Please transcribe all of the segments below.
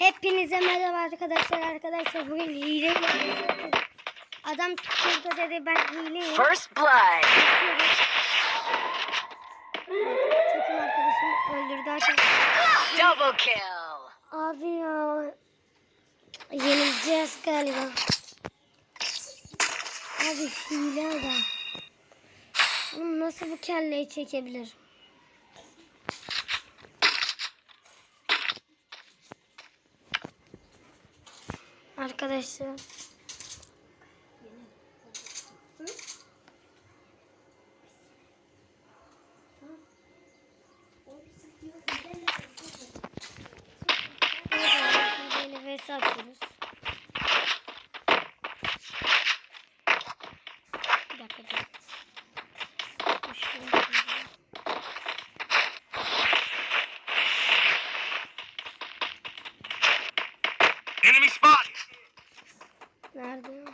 Hepinize merhaba arkadaşlar. Arkadaşlar bugün hile yapıyoruz. Adam çıktı dedi ben hileyim. First blood. Takım arkadaşım öldürdü arkadaşlar. Double kill. Abi ya. Yenileceğiz galiba. Abi hile adam. Nasıl bu kelleyi çekebilir? Arkadaşlar. Böyle vs. Bir dakika dur. Dur şunu yapayım. Enemy spotted. Nerede?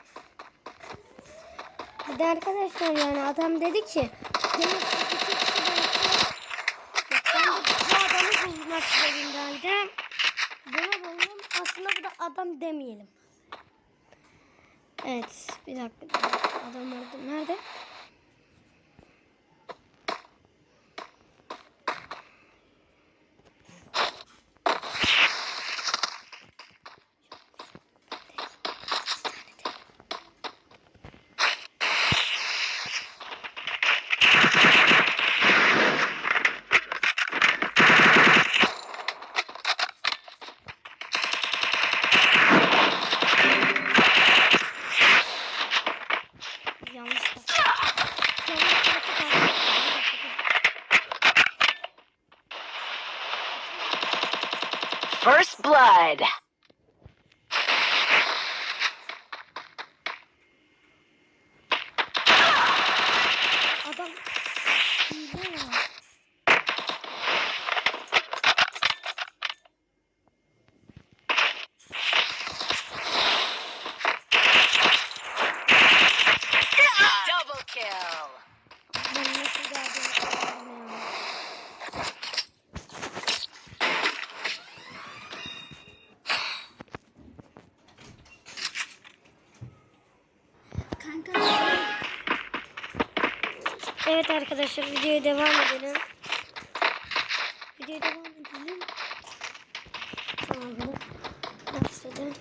Bir de arkadaşlar yani adam dedi ki "Benim iki kişiden iki- Yok, ben de bu adamı bulmak zorundaydım. Bunu buldum. Aslında bu da adam demeyelim. Evet. Bir dakika. Adam orada. Nerede? Yanlış bak. Yanlış bak. First blood. Adam hile ya. Double kill. Ben nasıl geldim? bilmiyorum. Kanka. Evet arkadaşlar videoya devam edelim. Videoya devam edelim. Tamam bunu başladı.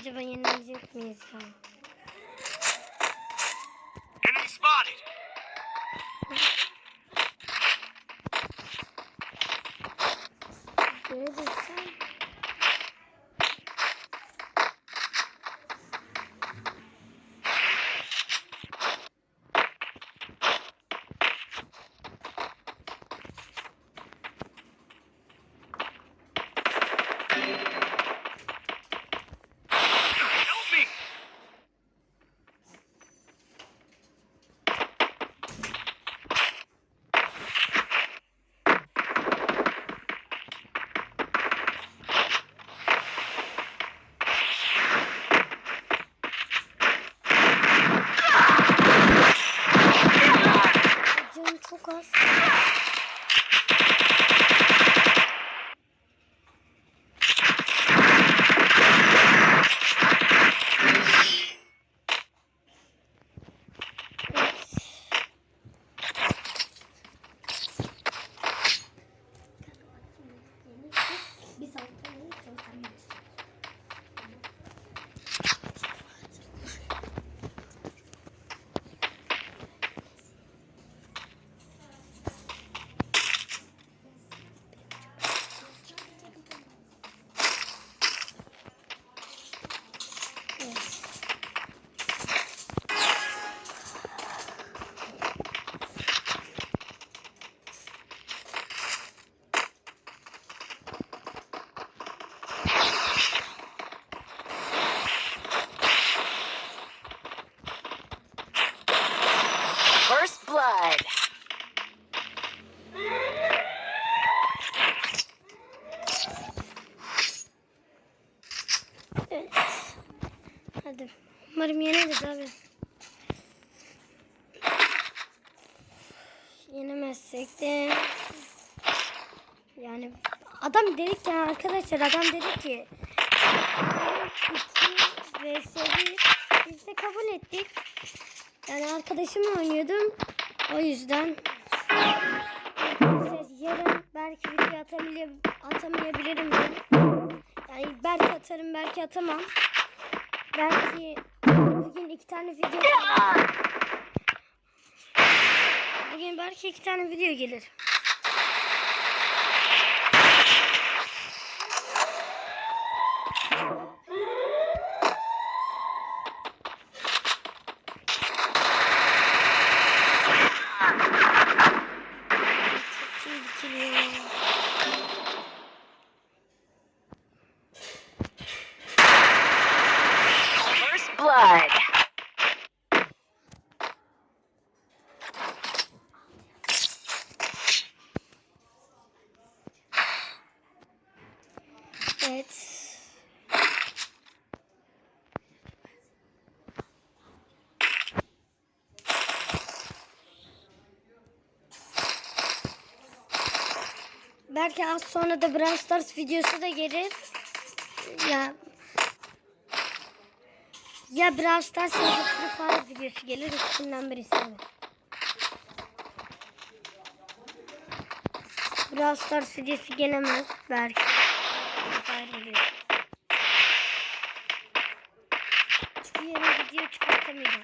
Acaba yenilecek miyiz ya? Umarım yeneriz abi. Yenemezsek de yani adam dedik ya arkadaşlar adam dedi ki biz de kabul ettik. Yani arkadaşımla oynuyordum. O yüzden yarın belki video atamay atamayabilirim. Yani belki atarım belki atamam. Belki iki tane video Bugün belki iki tane video gelir. Çok tehlikeli ya. First blood. Evet. Belki az sonra da Brawl Stars videosu da gelir. Ya ya Brawl Stars ya videosu gelir. İkisinden birisi. Brawl Stars videosu gelemez belki. Free Fire videosu. Çünkü yeni video çıkartamayacağım.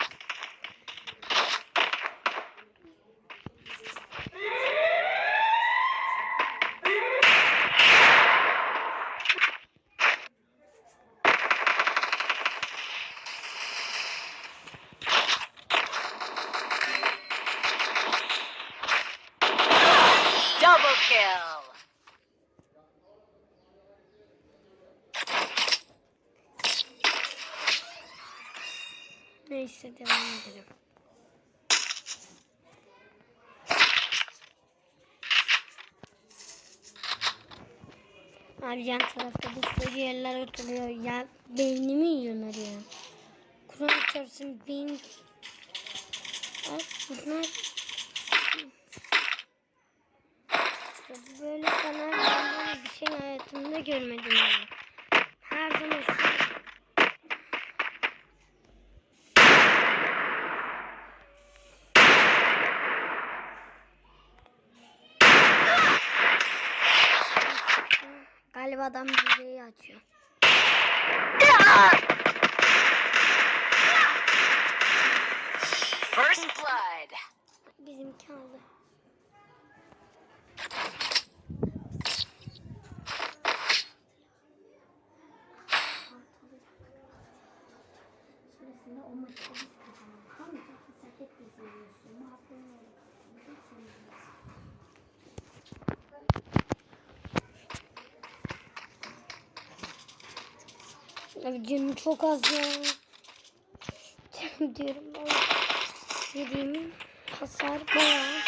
Double kill. Neyse devam edelim. Abi yan tarafta bir sürü yerler oturuyor. Ya beynimi yiyorlar ya. Kur'an çarpsın beyin... Ay bunlar... Böyle kanal bir şey hayatımda görmedim yani. Her zaman Galiba adam videoyu açıyor. First blood. Bizimki aldı. Abi canım çok az ya. Canım diyorum. Yediğimin hasar bayağı.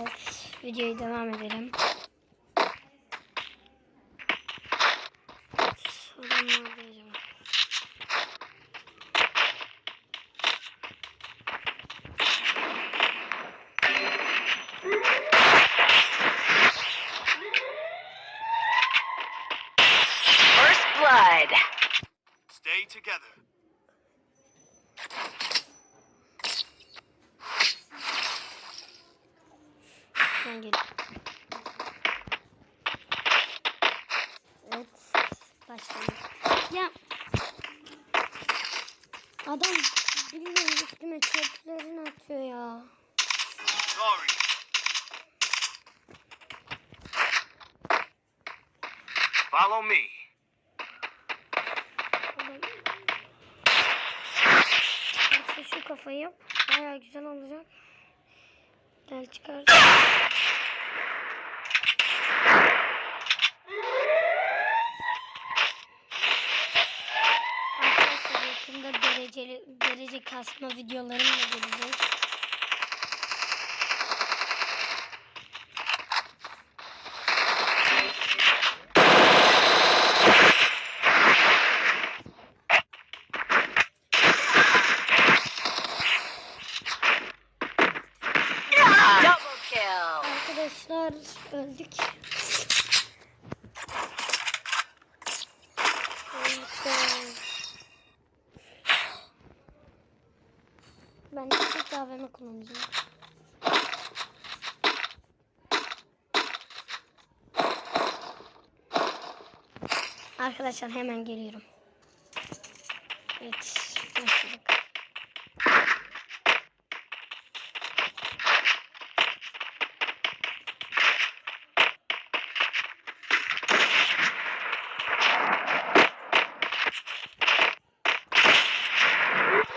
Evet, videoyu devam edelim. Sorun nerede acaba? First blood. Stay together. Ben gel. Evet, başlayalım. Ya, adam bilmiyorum üstüme çöplerini atıyor ya. Sorry. Follow me. Şu kafayı. Baya güzel olacak. Gel çıkar. Yakında dereceli derece kasma videolarım da. Double kill. Arkadaşlar öldük. Öldük. Ben de AVM kullanacağım. Arkadaşlar hemen geliyorum. Evet, başladık.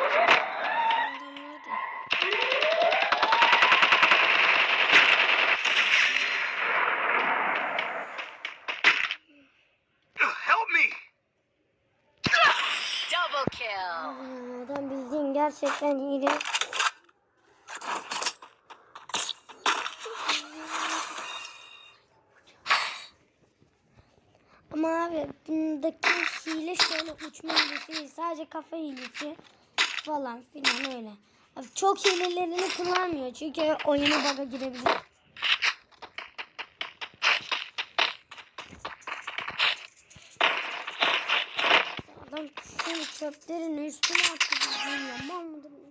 Adam nerede? Ugh, Help me. Double kill. Aa, Adam bildiğin hile. Ama abi bundaki hile şöyle uçma hilesi. Sadece kafa hilesi falan filan öyle. Abi çok hilelerini kullanmıyor çünkü oyunu bug'a girebilir. Adam şöyle çöplerin üstüne attı bilmiyorum. Mal mıdır?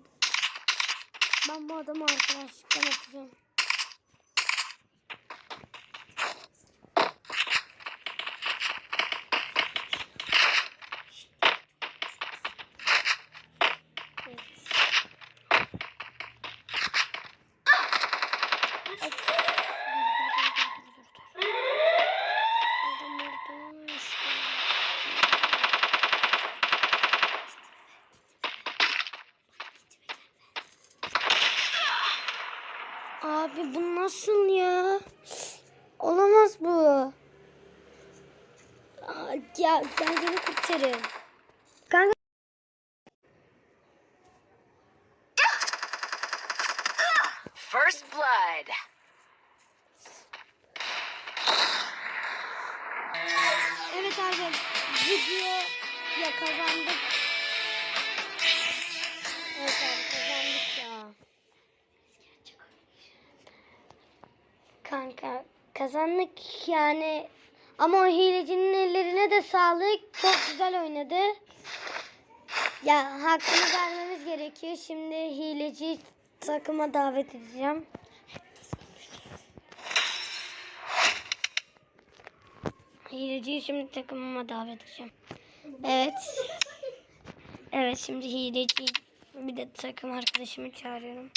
Ben bu adamı arkadaşlıktan atacağım. Abi bu nasıl ya? Olamaz bu. Aa, ya gel beni kurtarın. Ama o hilecinin ellerine de sağlık. Çok güzel oynadı. Ya hakkını vermemiz gerekiyor. Şimdi hileci takıma davet edeceğim. Hileciyi şimdi takımıma davet edeceğim. Evet. Evet şimdi hileci bir de takım arkadaşımı çağırıyorum.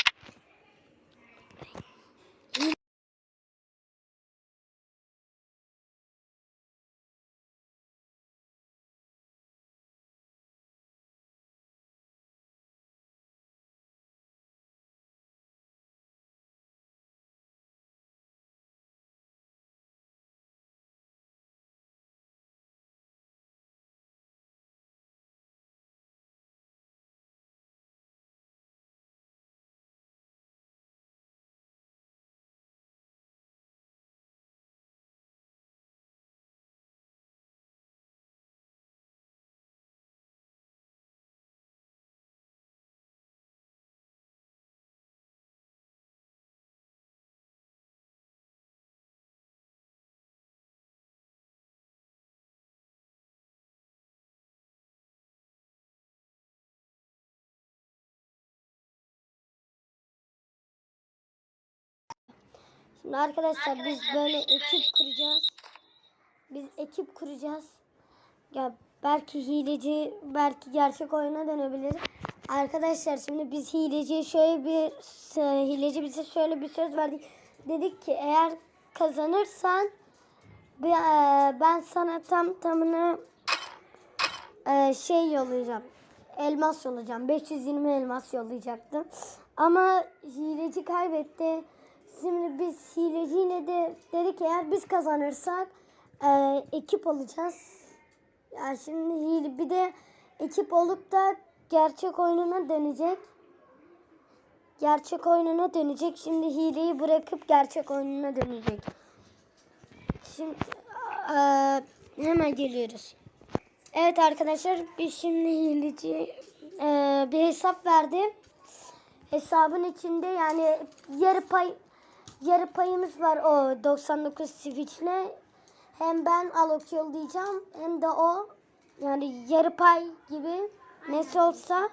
Şimdi arkadaşlar biz böyle ekip kuracağız. Biz ekip kuracağız. Ya belki hileci, belki gerçek oyuna dönebilir. Arkadaşlar şimdi biz hileciye şöyle bir hileci bize şöyle bir söz verdik. Dedik ki eğer kazanırsan e, ben sana tam tamına e, şey yollayacağım. Elmas yollayacağım. 520 elmas yollayacaktım. Ama hileci kaybetti. Şimdi biz hileciyle de dedik eğer biz kazanırsak e, ekip olacağız. Ya şimdi hile bir de ekip olup da gerçek oyununa dönecek. Gerçek oyununa dönecek. Şimdi hileyi bırakıp gerçek oyununa dönecek. Şimdi eee, hemen geliyoruz. Evet arkadaşlar biz şimdi hileci eee, bir hesap verdim. Hesabın içinde yani yarı pay yarı payımız var o 99 switch'le. Hem ben alok yollayacağım hem de o yani yarı pay gibi nesi olsa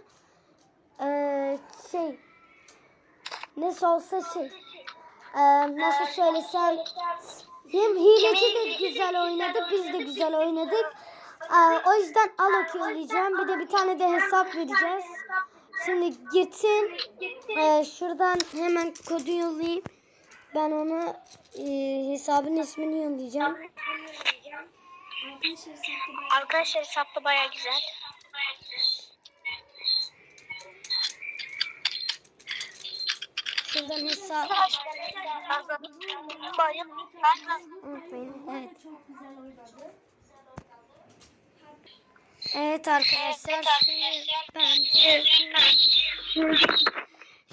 eee, şey nesi olsa şey eee, nasıl söylesem hem hileci de güzel oynadı biz de güzel oynadık. Eee, o yüzden alok yollayacağım bir de bir tane de hesap vereceğiz. Şimdi gitsin eee, şuradan hemen kodu yollayayım. Ben ona eee, hesabın ismini yollayacağım. Arkadaşlar hesapta baya güzel. Şuradan hesap unutmayın. Evet. Evet arkadaşlar şimdi ben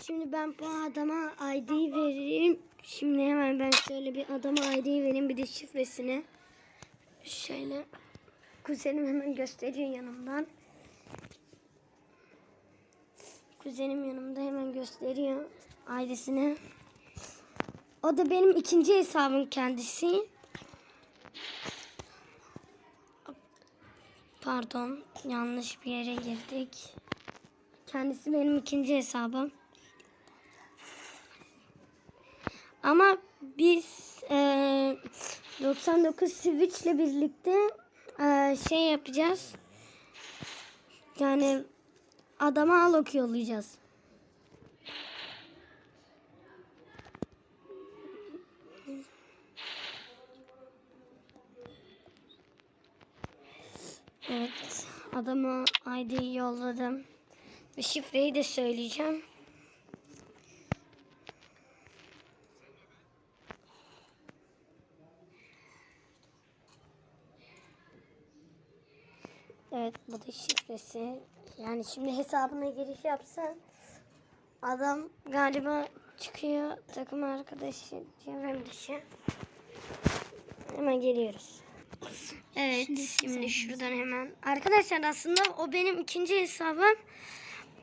şimdi ben bu adama ID vereyim. Şimdi hemen ben şöyle bir adama ID vereyim bir de şifresini. Şöyle kuzenim hemen gösteriyor yanımdan. Kuzenim yanımda hemen gösteriyor ailesine. O da benim ikinci hesabım kendisi. Pardon, yanlış bir yere girdik. Kendisi benim ikinci hesabım. Ama biz eee 99 Switch ile birlikte eee, şey yapacağız. Yani adama alok yollayacağız. Evet, adama ID yolladım. Ve şifreyi de söyleyeceğim. Evet, bu da şifresi. Yani şimdi hesabına giriş yapsan adam galiba çıkıyor takım arkadaşı çevrem dışı. Hemen geliyoruz. Evet şimdi şuradan hemen. Arkadaşlar aslında o benim ikinci hesabım.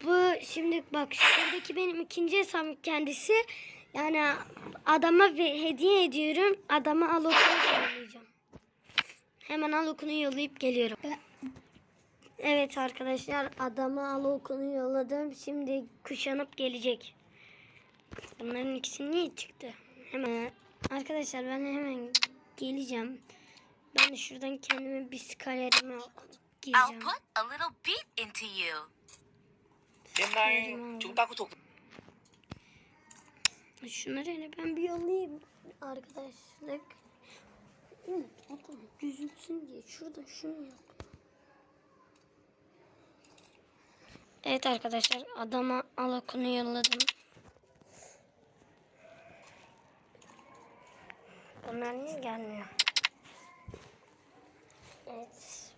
Bu şimdi bak şuradaki benim ikinci hesabım kendisi. Yani adama hediye ediyorum. Adama alokunu yollayacağım. Hemen alokunu yollayıp geliyorum. Evet arkadaşlar adama alokunu yolladım. Şimdi kuşanıp gelecek. Bunların ikisi niye çıktı? Hemen arkadaşlar ben hemen geleceğim. Ben de şuradan kendime bir skalerimi gireceğim. I'll put a little beat into you. Şunları hele ben bir yollayayım arkadaşlık. Hı, gözüksün diye şurada şunu yap. Evet arkadaşlar adama alakunu yolladım. Bunlar niye gelmiyor? Evet.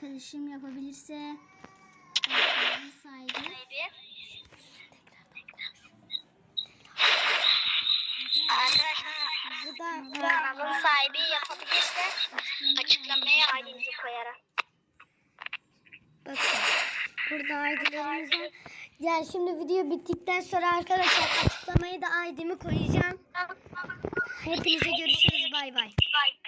Arkadaşım yapabilirse sahibi. Arkadaşlar kanalın sahibi yapabilirse açıklamaya ailenizi koyarım. bakın. Burada ID'lerimiz var. Yani şimdi video bittikten sonra arkadaşlar açıklamayı da ID'mi koyacağım. Hepinize görüşürüz. Bay bay. Bye.